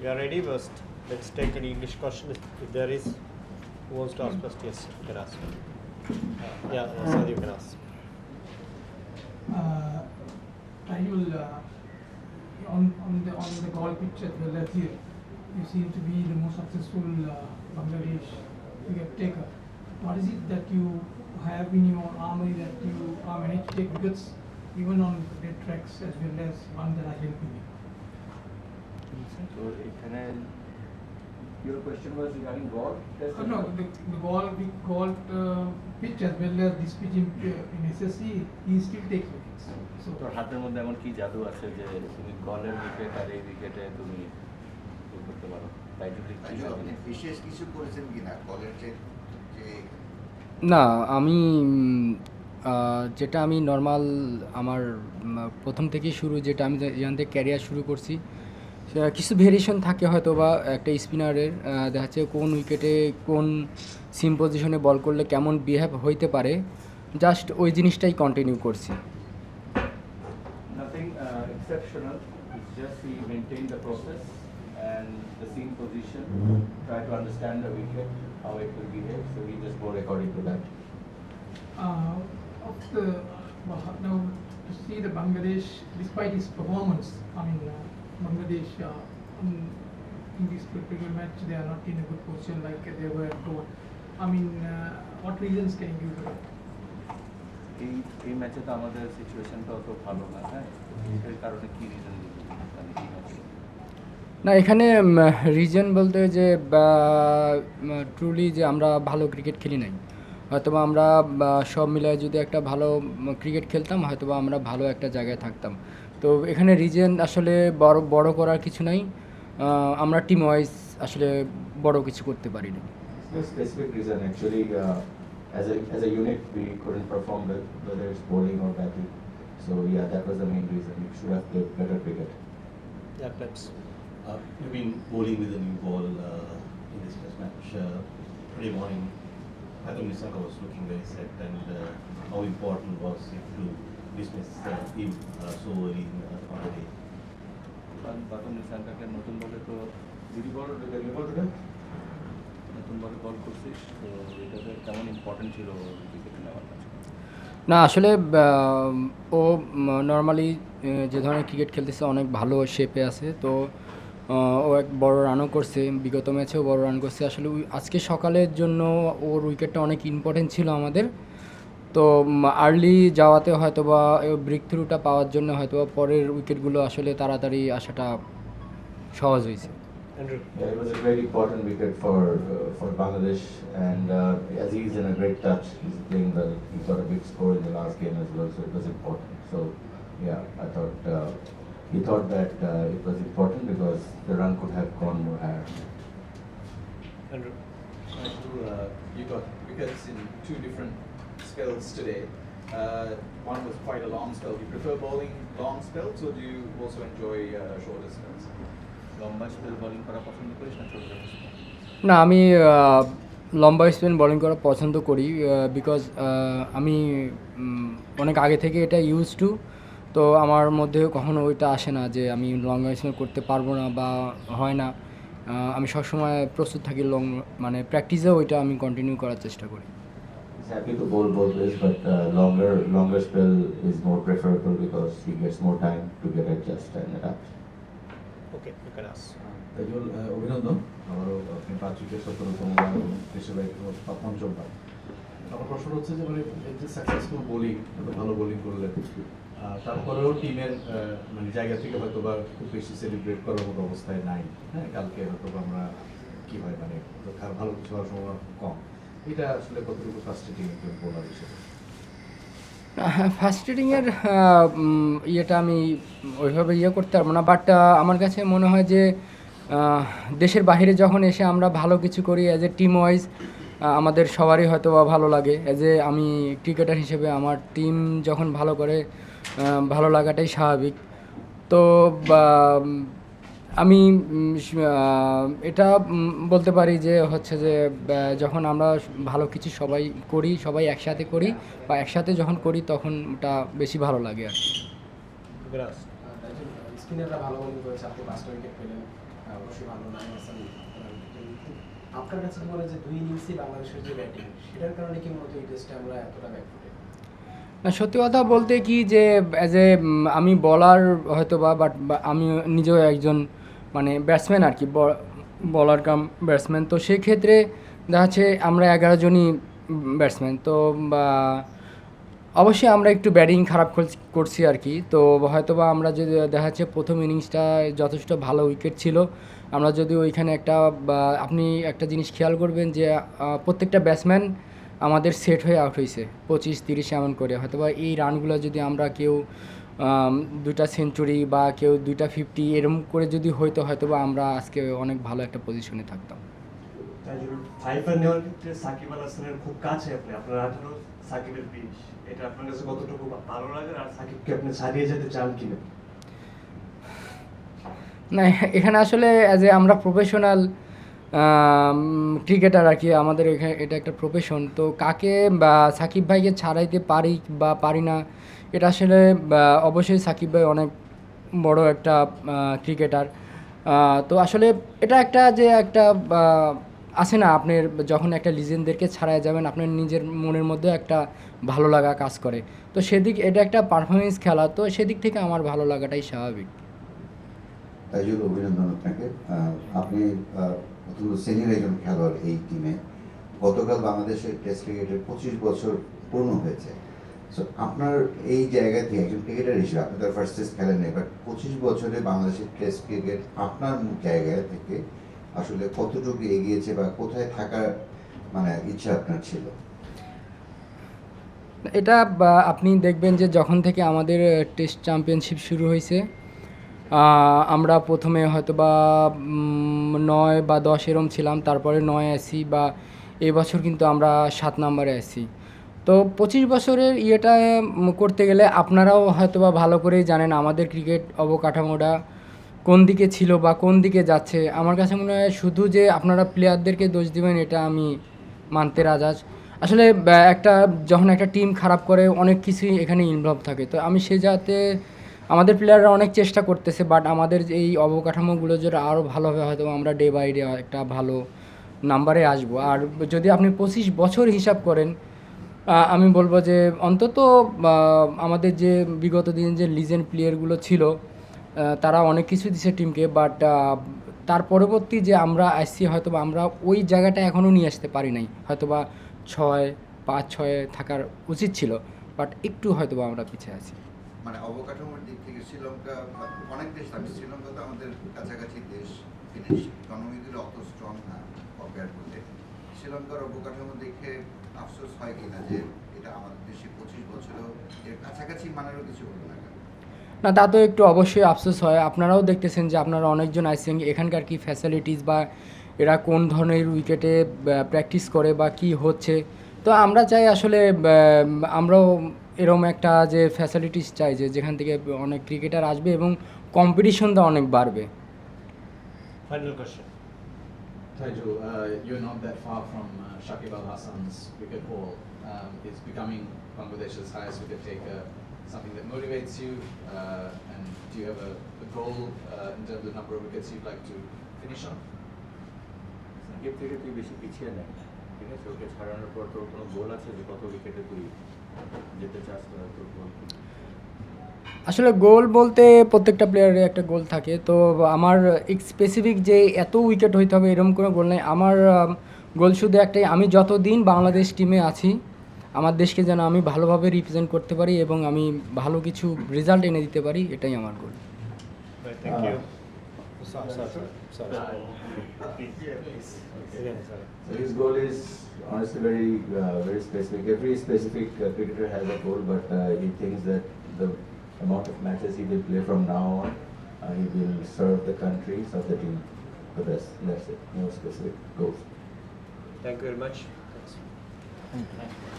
We are ready first. Let's take an English question if, there is. Who wants to ask first? Yes, you can ask. Uh, yeah, sir, you can ask. uh, Rahul, uh, on, on the on the goal pitch as well here, you seem to be the most successful uh, Bangladesh wicket taker. What is it that you have in your army that you are managed to take wickets even on dead tracks as well as one that are helping you? So এখানে your question was regarding test? Uh, no, the, the goal the goal uh, pitch as well as this pitch in, uh, in SSC, he still takes wickets. So তোর হাতের মধ্যে এমন কি জাদু আছে যে তুমি গলের উইকেট আর এই উইকেটে তুমি করতে পারো আপনি বিশেষ কিছু করেছেন কিনা কলের যে যে না আমি যেটা আমি নর্মাল আমার প্রথম থেকেই শুরু যেটা আমি যেখান থেকে ক্যারিয়ার শুরু করছি কিছু ভেরিয়েশন থাকে হয়তো বা একটা স্পিনারের দেখা যাচ্ছে কোন উইকেটে কোন সিম পজিশনে বল করলে কেমন বিহেভ হইতে পারে জাস্ট ওই জিনিসটাই কন্টিনিউ করছি। Bangladesh uh, in, in this particular match they are not in a good position like they were told. I mean, uh, what reasons can you give? that? এই এই ম্যাচে তো আমাদের সিচুয়েশনটা অত ভালো না হ্যাঁ এর কারণে কি রিজন মানে না এখানে রিজন বলতে যে ট্রুলি যে আমরা ভালো ক্রিকেট খেলি নাই। হয়তোবা আমরা সব মিলায় যদি একটা ভালো ক্রিকেট খেলতাম হয়তোবা আমরা ভালো একটা জায়গায় থাকতাম। তো এখানে রিজন আসলে বড় বড় করার কিছু নাই আমরা টিম ওয়াইজ আসলে বড় কিছু করতে পারিনি No specific reason, actually, uh, as a, as a unit, we couldn't perform well, whether it's bowling or batting. So, yeah, that was the main reason, we should have played better cricket. Yeah, claps. Uh, You've been bowling with a new ball uh, in this test match. Uh, Today morning, Hatham Nissanka was looking very set and uh, how important was it to dismiss him uh, so early in, uh, on the day? নতুন বলে তো দিদি বল নতুন বলে বল করছিস তো এটাতে কেমন ইম্পর্টেন্ট ছিল ক্রিকেটে নেওয়ার না আসলে ও নর্মালি যে ধরনের ক্রিকেট খেলতেছে অনেক ভালো শেপে আছে। তো ও এক বড় রানও করছে বিগত ম্যাচেও বড় রান করছে। আসলে আজকে সকালের জন্য ওর উইকেটটা অনেক ইম্পর্টেন্ট ছিল আমাদের। তো আর্লি যাওয়াতে হয়তো বা ব্রেক থ্রুটা পাওয়ার জন্য হয়তো বা পরের উইকেটগুলো আসলে তাড়াতাড়ি আসাটা সহজ হয়েছে Andrew. Yeah, it was a very important wicket for, uh, for Bangladesh, and uh, as he's in a great touch, he's playing well, he got a big score in the last game as well, so it was important. So, yeah, I thought, uh, he thought that uh, it was important because the run could have gone more higher. Andrew. Andrew, uh, you got wickets in two different spells today. Uh, one was quite a long spell. Do you prefer bowling long spells or do you also enjoy uh, shorter spells? লম্বা spell bowling করা পছন্দ করিস না ছোট না আমি লম্বা spin bowling করা পছন্দ করি বিকজ আমি অনেক আগে থেকে এটা ইউজ টু তো আমার মধ্যে কখনো ওইটা আসে না যে আমি লং স্পিন করতে পারব না বা হয় না আমি সবসময় প্রস্তুত থাকি লং মানে প্র্যাকটিসেও ওইটা আমি কন্টিনিউ করার চেষ্টা করি happy to bowl both ways, but uh, longer, longer spell is more preferable because he gets more time to get adjust and adapt. Okay, you can ask. Taijul অভিনন্দন আবারও আপনি পাঁচ উইকেট সতেরোতম দেশের আমার প্রশ্ন হচ্ছে যে মানে যে সাকসেসফুল বোলিং এত ভালো বোলিং করলেন তারপরেও টিমের মানে জায়গা থেকে হয়তো বা খুব বেশি সেলিব্রেট করার মতো অবস্থায় নাই হ্যাঁ কালকে হয়তো বা আমরা কি হয় মানে তো ভালো কিছু হওয়ার সম্ভাবনা কম এটা আসলে ইয়েটা আমি ওইভাবে ইয়ে করতে পারব না বাট আমার কাছে মনে হয় যে দেশের বাইরে যখন এসে আমরা ভালো কিছু করি অ্যাজ এ টিম ওয়াইজ আমাদের সবারই হয়তো বা ভালো লাগে। অ্যাজ এ আমি ক্রিকেটার হিসেবে আমার টিম যখন ভালো করে ভালো লাগাটাই স্বাভাবিক। তো আমি এটা বলতে পারি যে হচ্ছে যে যখন আমরা ভালো কিছু সবাই করি সবাই একসাথে করি বা একসাথে যখন করি তখন ওটা বেশি ভালো লাগে আর কি। আপনার কাছে মনে যে দুই বাংলাদেশের যে ব্যাটিং সেটার কারণে মূলত এই টেস্টে আমরা এতটা ব্যাকফুটে সত্যি কথা বলতে কি যে অ্যাজ এ আমি বলার হয়তো বা বাট আমি নিজেও একজন মানে ব্যাটসম্যান আর কি বলার কাম ব্যাটসম্যান তো সেক্ষেত্রে দেখা যাচ্ছে আমরা এগারো জনই ব্যাটসম্যান তো বা অবশ্যই আমরা একটু ব্যাটিং খারাপ করছি- আর কি। তো হয়তো বা আমরা যদি দেখা যাচ্ছে প্রথম ইনিংসটা যথেষ্ট ভালো উইকেট ছিল, আমরা যদি ওইখানে একটা আপনি একটা জিনিস খেয়াল করবেন যে প্রত্যেকটা ব্যাটসম্যান আমাদের সেট হয়ে আউট হয়েছে পঁচিশ, তিরিশ এমন করে। হয়তো বা এই রানগুলো যদি আমরা কেউ দুইটা সেঞ্চুরি বা কেউ দুইটা ফিফটি এরকম করে যদি হইতো হয়তো বা আমরা আজকে অনেক ভালো একটা পজিশনে থাকতাম। তাইজুল নেওয়ার ক্ষেত্রে সাকিব আল হাসানের খুব কাছে আপনি আপনার আঠারো সাকিবের বিশ এটা আপনার কাছে কতটুকু ভালো লাগে আর সাকিবকে আপনি ছাড়িয়ে যেতে চান কিনা? না এখানে আসলে অ্যাজ এ আমরা প্রফেশনাল ক্রিকেটার আর কি আমাদের এখানে এটা একটা প্রফেশন তো কাকে বা সাকিব ভাইকে ছাড়াইতে পারি বা পারি না এটা আসলে অবশ্যই সাকিব ভাই অনেক বড় একটা ক্রিকেটার তো আসলে এটা একটা যে একটা আছে না, আপনার যখন একটা লিজেন্ডদেরকে ছাড়াই যাবেন, আপনার নিজের মনের মধ্যে একটা ভালো লাগা কাজ করে। তো সেদিক, এটা একটা পারফরমেন্স খেলা, তো সেদিক থেকে আমার ভালো লাগাটাই স্বাভাবিক। অভিনন্দন আপনাকে। আপনি অত্যন্ত সিনিয়র একজন খেলোয়াড় এই টিমে গতকাল বাংলাদেশের টেস্ট ক্রিকেটের পঁচিশ বছর পূর্ণ হয়েছে। সো আপনার এই জায়গা থেকে একজন ক্রিকেটার হিসেবে আপনি তার টেস্ট খেলেন বাট পঁচিশ বছরে বাংলাদেশের টেস্ট ক্রিকেট আপনার জায়গা থেকে আসলে কতটুকু এগিয়েছে বা কোথায় থাকার মানে ইচ্ছা আপনার ছিল? এটা আপনি দেখবেন যে যখন থেকে আমাদের টেস্ট চ্যাম্পিয়নশিপ শুরু হয়েছে আমরা প্রথমে হয়তো বা নয় বা দশ এরম ছিলাম, তারপরে নয় আসি বা এবছর কিন্তু আমরা সাত নম্বরে আসি। তো পঁচিশ বছরের ইয়েটা করতে গেলে আপনারাও হয়তো বা ভালো করেই জানেন আমাদের ক্রিকেট অবকাঠামোটা কোন দিকে ছিল বা কোন দিকে যাচ্ছে। আমার কাছে মনে হয় শুধু যে আপনারা প্লেয়ারদেরকে দোষ দিবেন, এটা আমি মানতে রাজাজ। আসলে একটা, যখন একটা টিম খারাপ করে, অনেক কিছুই এখানে ইনভলভ থাকে। তো আমি সে যাতে আমাদের প্লেয়াররা অনেক চেষ্টা করতেছে বাট আমাদের এই অবকাঠামোগুলো যদি আরও ভালো হবে, হয়তো আমরা ডে বাই ডে একটা ভালো নাম্বারে আসব। আর যদি আপনি পঁচিশ বছর হিসাব করেন আমি বলব যে অন্তত আমাদের যে বিগত দিন যে লিজেন্ড প্লেয়ারগুলো ছিল তারা অনেক কিছু দিছে টিমকে বাট তার পরবর্তী যে আমরা আসছি, হয়তো বা আমরা ওই জায়গাটা এখনও নিয়ে আসতে পারি নাই। হয়তো বা ছয়, পাঁচ, ছয়ে থাকার উচিত ছিল বাট একটু হয়তো বা আমরা পিছিয়ে আছি। মানে অবকাঠামোর দিক থেকে শ্রীলঙ্কা অনেক দেশ থাকে শ্রীলঙ্কা তো আমাদের কাছাকাছি দেশ অত স্ট্রং না কম্পেয়ার শ্রীলঙ্কার অবকাঠামো দেখে আফসোস হয় কিনা যে এটা আমাদের দেশে পঁচিশ বছরেও এর কাছাকাছি মানেরও কিছু হলো না না তা তো একটু অবশ্যই আফসোস হয়। আপনারাও দেখতেছেন যে আপনারা অনেকজন আইসেন এখানকার কি ফ্যাসিলিটিস বা এরা কোন ধরনের উইকেটে প্র্যাকটিস করে বা কি হচ্ছে। তো আমরা চাই আসলে আমরাও এরকম একটা যে ফ্যাসিলিটিস চাই যে যেখান থেকে অনেক ক্রিকেটার আসবে এবং কম্পিটিশনটা অনেক বাড়বে। Final question. Taijul, uh, you're not that far from uh, Shakib Al Hassan's wicket haul. Um, it's becoming Bangladesh's highest wicket taker, something that motivates you. Uh, and do you have a, a goal uh, in terms of number of wickets you'd like to finish on? Shakib থেকে তুই বেশি পিছিয়ে নেই ঠিক আছে ওকে ছাড়ানোর পর তোর কোনো গোল আছে যে কত উইকেটে তুই যেতে চাস বা তোর গোল কি? আসলে গোল বলতে প্রত্যেকটা প্লেয়ারের একটা গোল থাকে। তো আমার স্পেসিফিক যে এত উইকেট হইতে হবে এরকম কোনো গোল নেই। আমার গোল শুধু একটাই আমি যতদিন বাংলাদেশ টিমে আছি আমার দেশকে যেন আমি ভালোভাবে রিপ্রেজেন্ট করতে পারি এবং আমি ভালো কিছু রেজাল্ট এনে দিতে পারি এটাই আমার গোল his goal is honestly very, uh, very specific. Every specific uh, cricketer has a goal, but uh, he thinks that the amount of matches he will play from now on, uh, he will serve the country, serve the team the best. That's it. No specific goals. Thank you very much. Thanks.